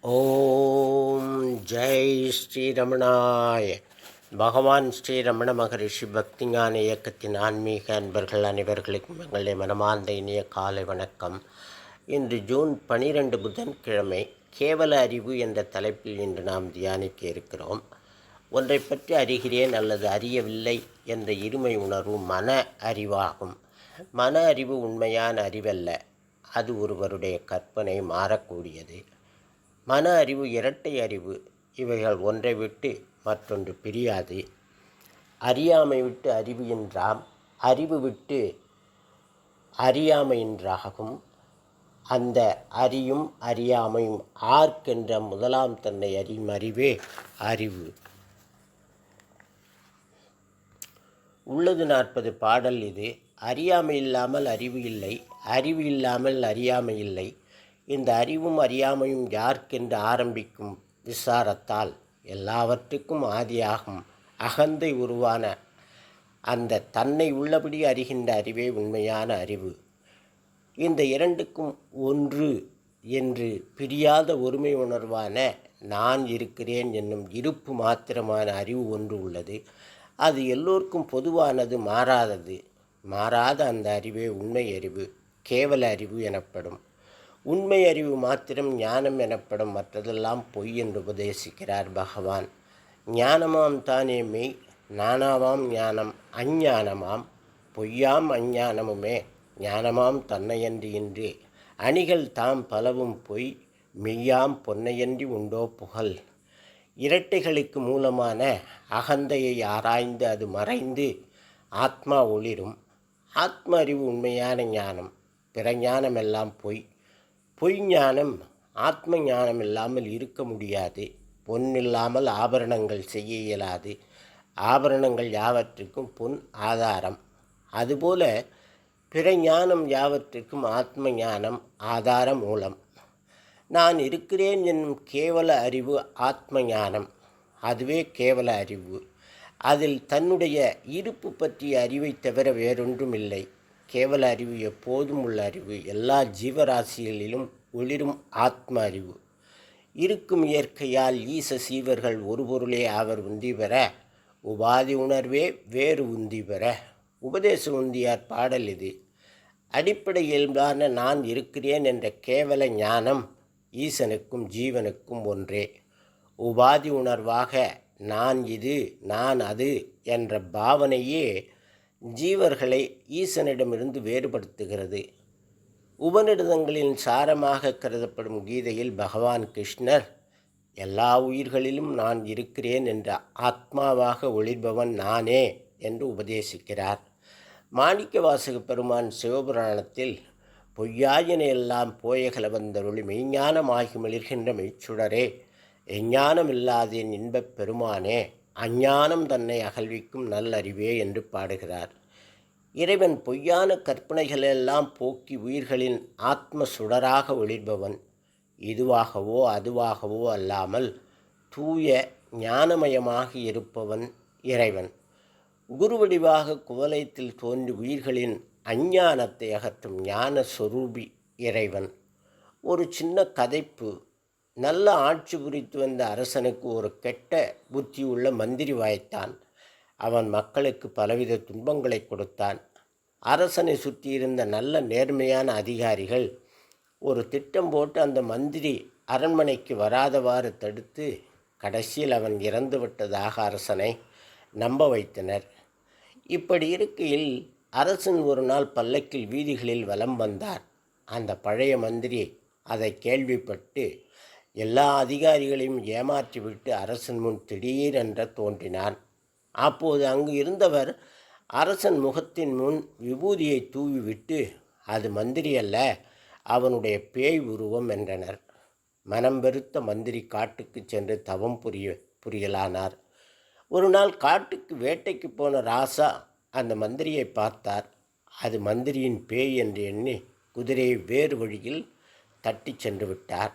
ஓம் ஜெய் ஸ்ரீரமணாய். பகவான் ஸ்ரீரமண மகரிஷி பக்திஞான இயக்கத்தின் ஆன்மீக அன்பர்கள் அனைவர்களுக்கும் எங்களுடைய மனமார்ந்த இனிய காலை வணக்கம். இன்று ஜூன் பனிரெண்டு புதன்கிழமை கேவல அறிவு என்ற தலைப்பில் இன்று நாம் தியானிக்க இருக்கிறோம். ஒன்றை பற்றி அறிகிறேன் அல்லது அறியவில்லை என்ற இருமை உணர்வு மன அறிவாகும். மன அறிவு உண்மையான அறிவல்ல. அது ஒருவருடைய கற்பனை மாறக்கூடியது. மன அறிவு இரட்டை அறிவு இவைகள் ஒன்றை விட்டு மற்றொன்று பிரியாது. அறியாமை விட்டு அறிவு என்றாம் அறிவு விட்டு அறியாமை என்றாகும். அந்த அறியும் அறியாமையும் ஆர்க்கென்ற முதலாம் தன்னை அறியும் அறிவே அறிவு. உள்ளது நாற்பது பாடல் இது. அறியாமை இல்லாமல் அறிவு இல்லை அறிவு இல்லாமல் அறியாமை இல்லை. இந்த அறிவும் அறியாமையும் யார்க்கென்று ஆரம்பிக்கும் விசாரத்தால் எல்லாவற்றுக்கும் ஆதியாகும். அகந்தை உருவான அந்த தன்னை உள்ளபடி அறிகின்ற அறிவே உண்மையான அறிவு. இந்த இரண்டுக்கும் ஒன்று என்று பிரியாத ஒருமை உணர்வான நான் இருக்கிறேன் என்னும் இருப்பு மாத்திரமான அறிவு ஒன்று உள்ளது. அது எல்லோருக்கும் பொதுவானது மாறாதது. மாறாத அந்த அறிவே உண்மை அறிவு கேவல அறிவு எனப்படும். உண்மை அறிவு மாத்திரம் ஞானம் எனப்படும் மற்றதெல்லாம் பொய் என்று உபதேசிக்கிறார் பகவான். ஞானமாம் தானே மெய் நானாவாம் ஞானம் அஞ்ஞானமாம் பொய்யாம் அஞ்ஞானமுமே ஞானமாம் தன்னையன்றி இன்றி. அணிகள் தாம் பலவும் பொய் மெய்யாம் பொன்னையன்றி உண்டோ புகழ். இரட்டைகளுக்கு மூலமான அகந்தையை ஆராய்ந்து அது மறைந்து ஆத்மா ஒளிரும். ஆத்ம அறிவு உண்மையான ஞானம் பிற ஞானமெல்லாம் பொய். பொய் ஞானம் ஆத்ம ஞானம் இல்லாமல் இருக்க முடியாது. பொன் இல்லாமல் ஆபரணங்கள் செய்ய இயலாது. ஆபரணங்கள் யாவற்றுக்கும் பொன் ஆதாரம். அதுபோல பிற ஞானம் யாவற்றுக்கும் ஆத்ம ஞானம் ஆதார மூலம். நான் இருக்கிறேன் என்னும் கேவல அறிவு ஆத்ம ஞானம் அதுவே கேவல அறிவு. அதில் தன்னுடைய இருப்பு பற்றிய அறிவை தவிர வேறொன்றும் இல்லை கேவல அறிவு எப்போதும் உள்ள அறிவு எல்லா ஜீவராசிகளிலும் ஒளிரும் ஆத்ம அறிவு. இருக்கும் இயற்கையால் ஈச சீவர்கள் ஒரு பொருளே அவர் உந்தி பெற உபாதி உணர்வே வேறு உந்தி பெற. உபதேச உந்தியார் பாடல் இது. அடிப்படை இயல்பான நான் இருக்கிறேன் என்ற கேவல ஞானம் ஈசனுக்கும் ஜீவனுக்கும் ஒன்றே. உபாதி உணர்வாக நான் இது நான் அது என்ற பாவனையே ஜீவர்களை ஈசனிடமிருந்து வேறுபடுத்துகிறது. உபநிடதங்களின் சாரமாக கருதப்படும் கீதையில் பகவான் கிருஷ்ணர் எல்லா உயிர்களிலும் நான் இருக்கிறேன் என்ற ஆத்மாவாக ஒளிர்பவன் நானே என்று உபதேசிக்கிறார். மாணிக்க வாசக பெருமான் சிவபுராணத்தில் பொய்யாயின எல்லாம் போயகல வந்தருளி மெய்ஞானமாகி மிளிர்கின்ற மெய்ச்சுடரே எஞ்ஞானம் இல்லாதேன் இன்பப் பெருமானே அஞ்ஞானம் தன்னை அகழ்விக்கும் நல்லறிவே என்று பாடுகிறார். இறைவன் பொய்யான கற்பனைகளெல்லாம் போக்கி உயிர்களின் ஆத்ம சுடராக ஒளிர்பவன். இதுவாகவோ அதுவாகவோ அல்லாமல் தூய ஞானமயமாக இருப்பவன் இறைவன். குருவடிவாக குவலயத்தில் தோன்றி உயிர்களின் அஞ்ஞானத்தை அகற்றும் ஞான சொரூபி இறைவன். ஒரு சின்ன கதைப்பு நல்ல ஆட்சி புரித்து வந்த அரசனுக்கு ஒரு கெட்ட புத்தி உள்ள மந்திரி வாய்த்தான். அவன் மக்களுக்கு பலவித துன்பங்களை கொடுத்தான். அரசனை சுற்றியிருந்த நல்ல நேர்மையான அதிகாரிகள் ஒரு திட்டம் போட்டு அந்த மந்திரி அரண்மனைக்கு வராதவாறு தடுத்து கடைசியில் அவன் இறந்து விட்டதாக அரசனை நம்ப வைத்தனர். இப்படி இருக்கையில் அரசன் ஒரு நாள் பல்லக்கில் வீதிகளில் வலம் வந்தார். அந்த பழைய மந்திரி அதை கேள்விப்பட்டு எல்லா அதிகாரிகளையும் ஏமாற்றிவிட்டு அரசன் முன் திடீரென்ற தோன்றினான். அப்போது அங்கு இருந்தவர் அரசன் முகத்தின் முன் விபூதியை தூவிவிட்டு அது மந்திரி அல்ல அவனுடைய பேய் உருவம் என்றனர். மனம் வெறுத்த மந்திரி காட்டுக்கு சென்று தவம் புரிய புரியலானார். ஒரு நாள் காட்டுக்கு வேட்டைக்கு போன ராசா அந்த மந்திரியை பார்த்தார். அது மந்திரியின் பேய் என்று எண்ணி குதிரையை வேறு வழியில் தட்டி சென்று விட்டார்.